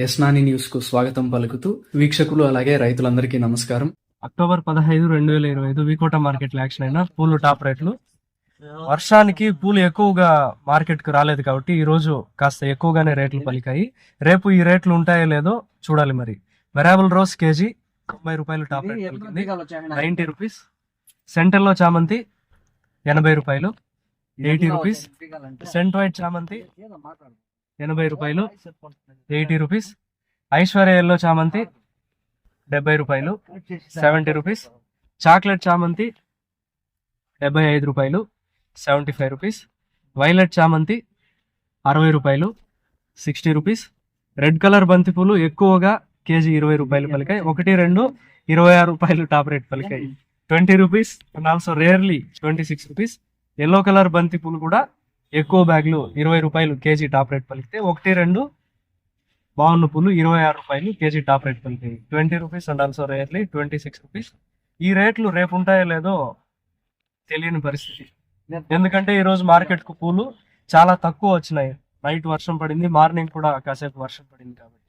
యస్నాని న్యూస్కు స్వాగతం పలుకుతూ వీక్షకులు అలాగే రైతులందరికీ నమస్కారం. అక్టోబర్ పదహైదు రెండు వేల ఇరవై ఐదు వికోట మార్కెట్లో యాక్షన్ అయిన పూలు టాప్ రేట్లు. వర్షానికి పూలు ఎక్కువగా మార్కెట్కు రాలేదు కాబట్టి ఈ రోజు కాస్త ఎక్కువగానే రేట్లు పలికాయి. రేపు ఈ రేట్లు ఉంటాయో లేదో చూడాలి మరి. వెరాబుల్ రోజ్ కేజీ తొంభై రూపాయలు టాప్ రేట్ పలికింది. Ninety rupees. సెంటర్లో చామంతి ఎనభై రూపాయలు. Eighty rupees. సెంట్ వైట్ చామంతి. ఎనభై రూపాయలు. Eighty rupees. ఐశ్వర్య ఎల్లో చామంతి డెబ్బై రూపాయలు. Seventy rupees. చాక్లెట్ చామంతి డెబ్బై ఐదు రూపాయలు. Seventy five rupees. వైలెట్ చామంతి అరవై రూపాయలు. Sixty rupees. రెడ్ కలర్ బంతి పూలు ఎక్కువగా కేజీ ఇరవై రూపాయలు పలికాయి. ఒకటి రెండు ఇరవై ఆరు రూపాయలు top rate పలికాయి. Twenty rupees. And also rarely twenty six rupees. Yellow colour బంతి పూలు కూడా ఎక్కువ బ్యాగులు ఇరవై రూపాయలు కేజీ టాప్ రేట్ పలికితే ఒకటి రెండు బాగున్న పూలు ఇరవై ఆరు రూపాయలు KG top rate పలికాయి twenty rupees and also rarely twenty six rupees. ఈ రేట్లు రేపు ఉంటాయో లేదో తెలియని పరిస్థితి. ఎందుకంటే ఈరోజు మార్కెట్కు పూలు చాలా తక్కువ వచ్చినాయి. నైట్ వర్షం పడింది మార్నింగ్ కూడా కాసేపు వర్షం పడింది కాబట్టి.